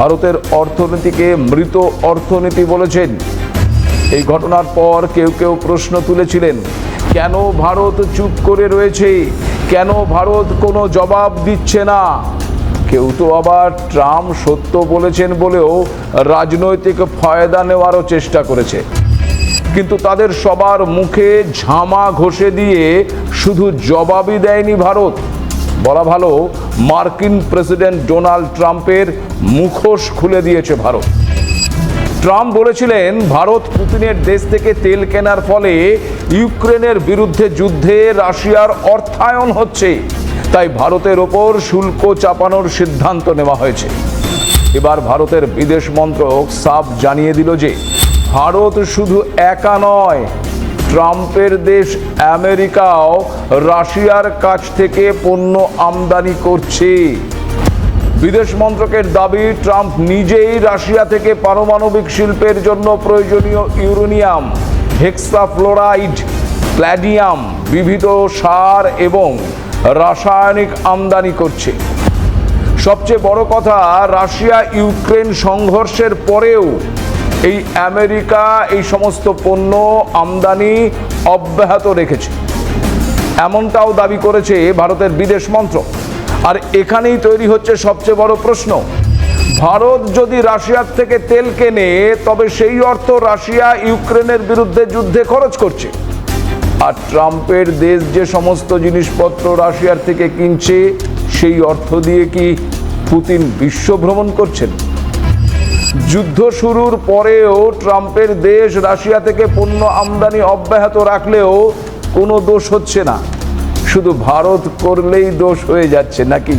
ভারতের অর্থনীতিকে মৃত অর্থনীতি বলেছেন। এই ঘটনার পর কেউ কেউ প্রশ্ন তুলেছিলেন, কেন ভারত চুপ করে রয়েছে? কেন ভারত কোনো জবাব দিচ্ছে না? কেউ তো আবার ট্রাম্প সত্য বলেছেন বলেও রাজনৈতিক ফায়দা নেওয়ারও চেষ্টা করেছে। কিন্তু তাদের সবার মুখে ঝামা ঘষে দিয়ে শুধু জবাবই দেয়নি ভারত। বলা ভালো, মার্কিন প্রেসিডেন্ট ডোনাল্ড ট্রাম্পের মুখোশ খুলে দিয়েছে ভারত। ট্রাম্প বলেছিলেন, ভারত পুতিনের দেশ থেকে তেল কেনার ফলে ইউক্রেনের বিরুদ্ধে যুদ্ধে রাশিয়ার অর্থায়ন হচ্ছে। তাই ভারতের ওপর শুল্ক চাপানোর সিদ্ধান্ত নেওয়া হয়েছে। এবার ভারতের বিদেশ মন্ত্রক সাফ জানিয়ে দিল যে, ভারত শুধু একা নয় ট্রাম্পের দেশ আমেরিকাও রাশিয়ার কাছ থেকে পণ্য আমদানি করছে। বিদেশ মন্ত্রকের দাবি, ট্রাম্প নিজেই রাশিয়া থেকে পারমাণবিক শিল্পের জন্য প্রয়োজনীয় ইউরেনিয়াম, হেক্সাফ্লোরাইড প্ল্যাডিয়াম বিবিধ সার এবং রাসায়নিক আমদানি করছে। সবচেয়ে বড় কথা রাশিয়া ইউক্রেন সংঘর্ষের পরেও এই আমেরিকা এই সমস্ত পণ্য আমদানি অব্যাহত রেখেছে। এমনটাও দাবি করেছে ভারতের বিদেশ মন্ত্রক। আর এখানেই তৈরি হচ্ছে সবচেয়ে বড় প্রশ্ন। ভারত যদি রাশিয়ার থেকে তেল কেনে, তবে সেই অর্থ রাশিয়া ইউক্রেনের বিরুদ্ধে যুদ্ধে খরচ করছে। আর ট্রাম্পের দেশ যে সমস্ত জিনিসপত্র রাশিয়ার থেকে কিনছে, সেই অর্থ দিয়ে কি পুতিন বিশ্ব ভ্রমণ করছেন? যুদ্ধ শুরুর পরেও ট্রাম্পের দেশ রাশিয়া থেকে পণ্য আমদানি অব্যাহত রাখলেও কোনো দোষ হচ্ছে না। শুধু ভারত করলেই দোষ হয়ে যাচ্ছে নাকি?